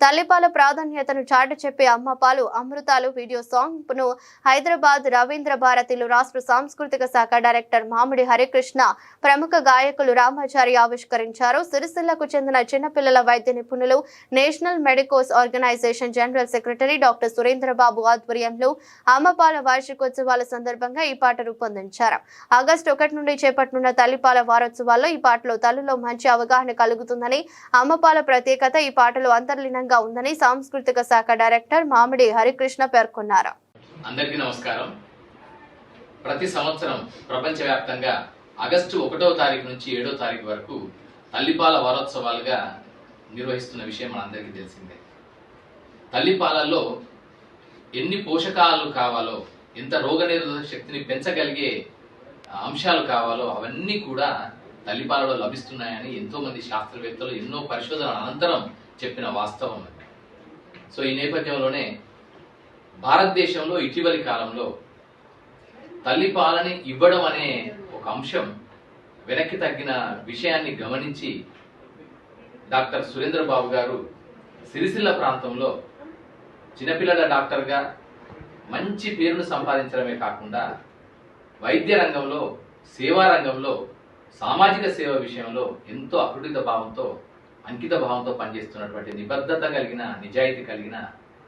తల్లిపాల ప్రాధాన్యతను చాటి చెప్పే అమ్మపాలు అమృతాలు వీడియో సాంగ్ను హైదరాబాద్ రవీంద్ర భారతిలో రాష్ట్ర సాంస్కృతిక శాఖ డైరెక్టర్ మామిడి హరికృష్ణ ప్రముఖ గాయకులు రామాచారి ఆవిష్కరించారు. సిరిసిల్లకు చెందిన చిన్నపిల్లల వైద్య నిపుణులు national medicos organisation general secretary doctor Surendrababu ఆధ్వర్యంలో అమ్మపాల వార్షికోత్సవాల సందర్భంగా ఈ పాట రూపొందించారు. ఆగస్టు ఒకటి నుండి చేపట్టనున్న తల్లిపాల వారోత్సవాల్లో ఈ పాటలో తల్లులో మంచి అవగాహన కలుగుతుందని అమ్మపాల ప్రత్యేకత ఈ పాటలో అంతర్లీనంగా ఉందని సాంస్కృతిక శాఖ డైరెక్టర్ మామిడి హరికృష్ణ పేర్కొన్నారు. అందరికీ నమస్కారం. ప్రతి సంవత్సరం ప్రపంచవ్యాప్తంగా ఆగస్టు ఒకటో తారీఖు నుంచి ఏడో తారీఖు వరకు తల్లిపాల వారోత్సవాలుగా నిర్వహిస్తున్న విషయం మనందరికీ తెలిసిందే. తల్లిపాలల్లో ఎన్ని పోషకాలు కావాలో ఎంత రోగనిరోధక శక్తిని పెంచగలిగే అంశాలు కావాలో అవన్నీ కూడా తల్లిపాలలో లభిస్తున్నాయని ఎంతో మంది శాస్త్రవేత్తలు ఎన్నో పరిశోధనల అనంతరం చెప్పిన వాస్తవం అది. సో ఈ నేపథ్యంలోనే భారతదేశంలో ఇటీవలి కాలంలో తల్లిపాలని ఇవ్వడం అనే ఒక అంశం వెనక్కి తగ్గిన విషయాన్ని గమనించి డాక్టర్ సురేంద్ర బాబు గారు సిరిసిల్ల ప్రాంతంలో చిన్నపిల్లల డాక్టర్గా మంచి పేరును సంపాదించడమే కాకుండా వైద్య రంగంలో సేవా రంగంలో సామాజిక సేవ విషయంలో ఎంతో అకృటిత భావంతో అంకిత భావంతో పనిచేస్తున్నటువంటి నిబద్ధత కలిగిన నిజాయితీ కలిగిన